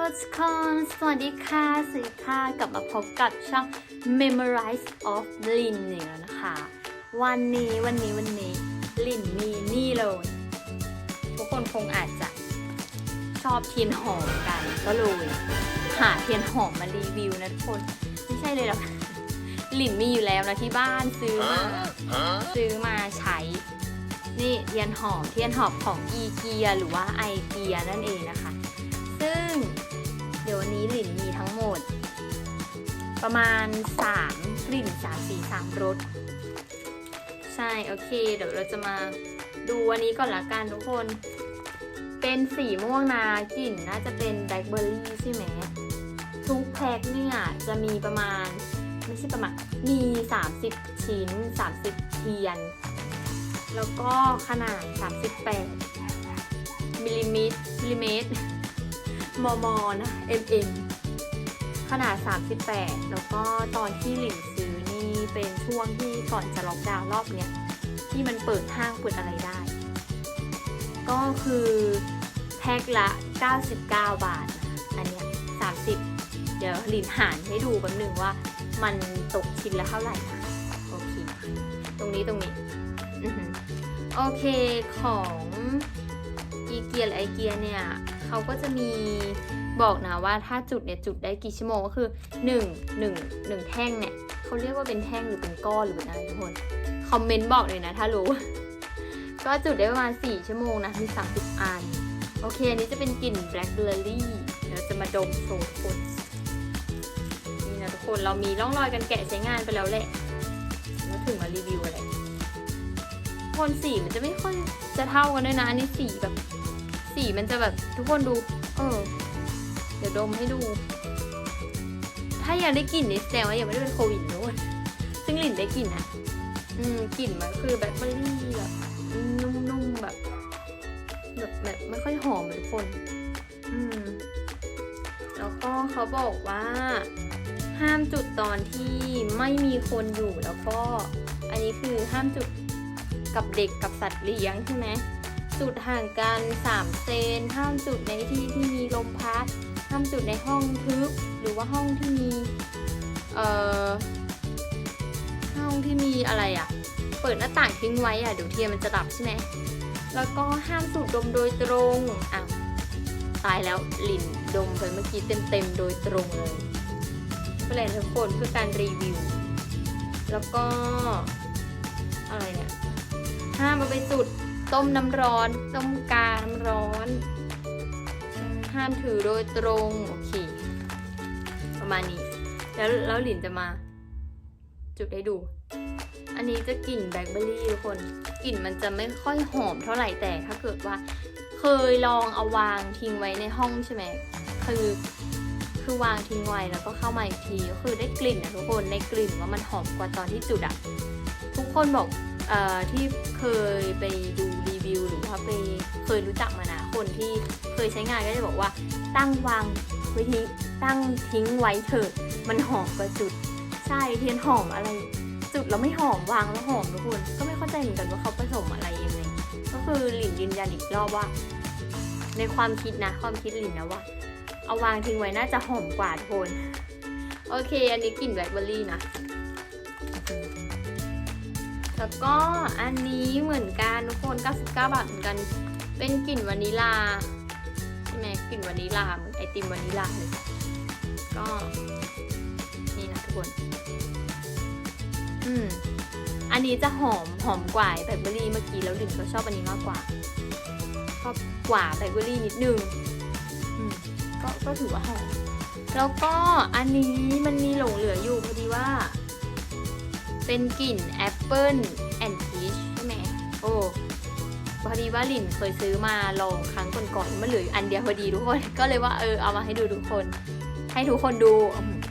ทุกคนสวัสดีค่ะสวัสดีค่ะกลับมาพบกับช่อง Memorize of Lin อีกแล้วนะคะ วันนี้วันนี้วันนี้ลินมีนี่เลย ทุกคนคงอาจจะชอบเทียนหอมกันก็เลยหาเทียนหอมมารีวิวนะทุกคน ไม่ใช่เลยหรอกลินมีอยู่แล้วนะที่บ้านซื้อมาซื้อมาใช้ นี่เทียนหอมเทียนหอมของอีเกียหรือว่าไอเกียนั่นเองนะคะ ซึ่ง เดี๋ยววันนี้หลินมีทั้งหมด ประมาณ 3 กลิ่น3สี3รส ใช่ โอเค เดี๋ยวเราจะมาดูวันนี้ก่อนละกันทุกคน เป็นสีม่วงนะกลิ่นน่าจะเป็นแบล็คเบอร์รี่ใช่ไหม ทุกแพ็คเนี่ยจะมีประมาณ ไม่ใช่ประมาณ มี 30 ชิ้น 30 เทียน แล้วก็ขนาด 38มิลลิเมตรมิลลิเมตร มมนะ mm ขนาด 38 แล้วก็ตอนที่หลินซื้อนี่เป็นช่วงที่ก่อนจะล็อกดาวน์รอบเนี้ยที่มันเปิดห้างเปิดอะไรได้ ก็คือแพ็คละ 99 บาท อันเนี้ย30 เดี๋ยวหลินหารให้ดูแป๊บนึงว่ามันตกชิ้นละเท่าไหร่นะโอเค ตรงนี้ตรงนี้โอเคของอีเกียหรือไอเกียเนี่ย เขาก็จะมีบอกนะว่าถ้าจุดเนี่ยจุดได้กี่ชั่วโมงก็คือ 1 1 1 แท่งเนี่ยเขาเรียกว่าเป็นแท่งหรือเป็นก้อนหรือเป็นอะไรทุกคนคอมเมนต์บอกเลยนะถ้ารู้ ก็จุดได้ประมาณ 4 ชั่วโมงนะมี 30 อัน โอเค อันนี้จะเป็นกลิ่นแบล็คเบอร์รี่เดี๋ยวจะมาดมโชว์ทุกคนนี่นะทุกคนเรามีร่องรอยการแกะใช้งานไปแล้วแหละแล้วถึงมารีวิวอะไรโทนสีมันจะไม่ค่อยจะเท่ากันด้วยนะอันนี้สีแบบ มันจะแบบทุกคนดู เออ เดี๋ยวดมให้ดู ถ้ายังได้กลิ่นนี่แสดงว่ายังไม่ได้เป็นโควิดนะทุกคนซึ่งหลินได้กลิ่นนะอืมกลิ่นมันคือแบล็คเบอร์รี่แบบนุ่มๆแบบแบบแบบไม่ค่อยหอมเลยทุกคน อืม แล้วก็เขาบอกว่า ห้ามจุดตอนที่ไม่มีคนอยู่แล้วก็ อันนี้คือห้ามจุดกับเด็กกับสัตว์เลี้ยงใช่ไหม จุดห่างกัน 3 เซน ห้ามจุดในที่ที่มีลมพัด ห้ามจุดในห้องทึบ หรือว่าห้องที่มี เอ่อ ห้องที่มีอะไรอะ่ะ เปิดหน้าต่างทิ้งไว้อะ่ะ เดี๋ยวเทียนมันจะดับใช่ไหม แล้วก็ห้ามสูดดมโดยตรง อ้าว ตายแล้วลินดมไปเมื่อกี้เต็มๆโดยตรงเลยก็เลยทุกคนเพื่อการรีวิว แล้วก็ อะไรเนี่ย ห้ามเอาไปจุด ต้มน้ำร้อนต้มกาน้ำร้อน ห้ามถือโดยตรง โอเค ประมาณนี้ แล้วแล้วหลินจะมา จุดให้ดู อันนี้จะกลิ่นแบล็คเบอร์รี่ทุกคน กลิ่นมันจะไม่ค่อยหอมเท่าไหร่แต่ถ้าเกิดว่า เคยลองเอาวางทิ้งไว้ในห้องใช่ไหมคือคือวางทิ้งไว้แล้วก็เข้ามาอีกทีก็คือได้กลิ่นนะทุกคนได้กลิ่นว่ามันหอมกว่าตอนที่จุดอะทุกคนบอกเอ่อที่เคยไปดู วิว หรือว่าไปเคยรู้จักมานะ คนที่เคยใช้งานก็จะบอกว่าตั้งวางไว้ทิ้งตั้งทิ้งไว้เถอะ มันหอมกว่าจุด ใช่เทียนหอมอะไร จุดแล้วไม่หอมวางแล้วหอมทุกคนก็ไม่เข้าใจเหมือนกันว่าเขาผสมอะไรยังไงก็คือหลินยืนยันอีกรอบว่า ในความคิดนะ ความคิดหลินนะว่า เอาวางทิ้งไว้น่าจะหอมกว่าทุกคนโอเค อันนี้กลิ่นแบล็คเบอร์รี่นะ แล้วก็อันนี้เหมือนกันทุกคน 99 บาทเหมือนกัน เป็นกลิ่นวานิลาใช่ไหมกลิ่นวานิลาเหมือนไอติมวานิลาเลยก็นี่นะทุกคน อืม อันนี้จะหอมหอมกว่าแบล็คเบอร์รี่เมื่อกี้แล้วหลินก็ชอบอันนี้มากกว่าชอบกว่าแบล็คเบอร์รี่นิดนึงอืมก็ก็ถือว่าหอมแล้วก็อันนี้มันมีหลงเหลืออยู่พอดีว่า เป็นกลิ่นแอปเปิลแอนด์พีชใช่ไหมโอ้พอดีว่าลินเคยซื้อมาลองครั้งก่อนๆมันเหลืออยู่อันเดียวพอดีทุกคน ก็เลยว่าเออเอามาให้ดูทุกคน ให้ทุกคนดู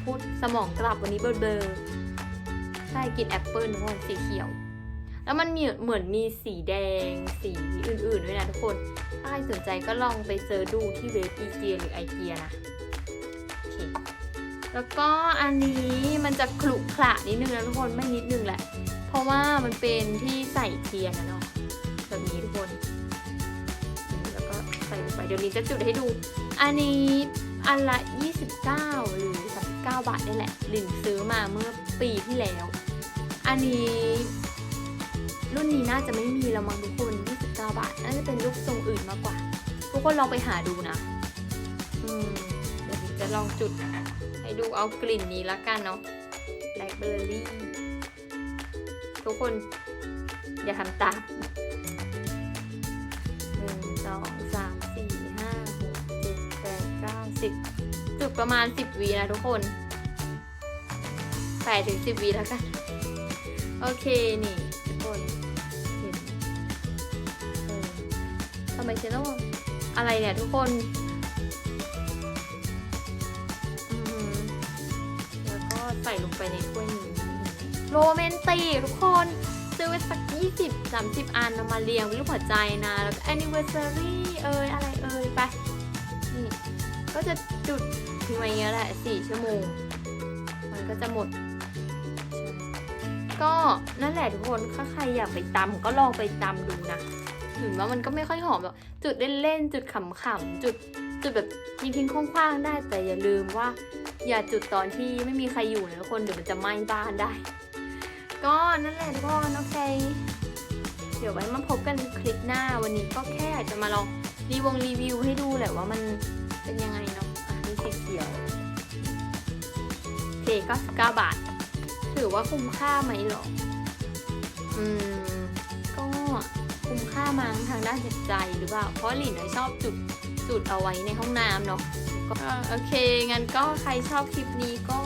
พูดสมองกลับวันนี้เบลอๆใช่กลิ่นแอปเปิลทุกคนสีเขียว แล้วมันมีเหมือนมีสีแดงสีอื่นๆด้วยนะทุกคน ถ้าใครสนใจก็ลองไปเซิร์ชดูที่เว็บอีเกียหรือไอเกียนะโอเค แล้วก็อันนี้มันจะขรุขระนิดนึงนะทุกคนไม่นิดนึงแหละ เพราะว่ามันเป็นที่ใส่เทียนนะเนาะแบบนี้ทุกคน แล้วก็ใส่ลงไปเดี๋ยวนี้จะจุดให้ดู อันนี้อันละ 29 หรือ 39 บาทนี่แหละหลินซื้อมาเมื่อปีที่แล้ว อันนี้รุ่นนี้น่าจะไม่มีแล้วมั้งทุกคน 29 บาท น่าจะเป็นรูปทรงอื่นมากกว่า ทุกคนลองไปหาดูนะ อืม ดี๋ยวหลินจะลองจุดให้ดูเอากลิ่นนี้ละกันเนาะ blackberry ทุกคน อย่าทำตามหนึ่งสองสามสี่ห้าหกเจ็ดแปดเก้าสิบจุดประมาณสิบวีนะทุกคนแปดถึงสิบวีแล้วกัน โอเคนี่ทุกคนเห็นทำไมฉันต้องอะไรเนี่ยทุกคน ไปในถ้วยนี้โรแมนติกทุกคนซื้อไว้สักยี่สิบสามสิบอันเอามาเรียงเป็นรูปหัวใจนะ แล้วก็ anniversary เอยอะไรเอยไปนี่ก็จะจุดทิ้งไว้อย่างเงี้ยแหละสี่ชั่วโมง มันก็จะหมด ก็นั่นแหละทุกคนถ้าใครอยากไปตำก็ลองไปตำดูนะ ถึงว่ามันก็ไม่ค่อยหอมหรอกจุดเล่นๆ จุดขำๆ จุดจุดแบบทิ้งๆคว้างๆ ได้แต่อย่าลืมว่า อย่าจุดตอนที่ไม่มีใครอยู่นะทุกคนเดี๋ยวมันจะไหม้บ้านได้ ก็นั่นแหละทุกคนโอเค เดี๋ยวไว้มาพบกันคลิปหน้าวันนี้ก็แค่อยากจะมาลองรีวงรีวิวให้ดูแหละว่ามันเป็นยังไงเนาะอะมีสีเขียวเคก็สิบเก้าบาท ถือว่าคุ้มค่าไหมหรอ อืม ก็คุ้มค่ามั้งทางด้านจิตใจหรือเปล่า เพราะหลินชอบจุดจุดเอาไว้ในห้องน้ำเนาะ ก็โอเค งั้นก็ใครชอบคลิปนี้ก็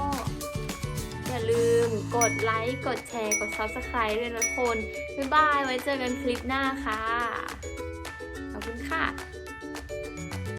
อย่าลืมกดไลค์ กดแชร์ กด Subscribe ด้วยนะคน บ๊ายบาย ไว้เจอกันคลิปหน้าค่ะ ขอบคุณค่ะ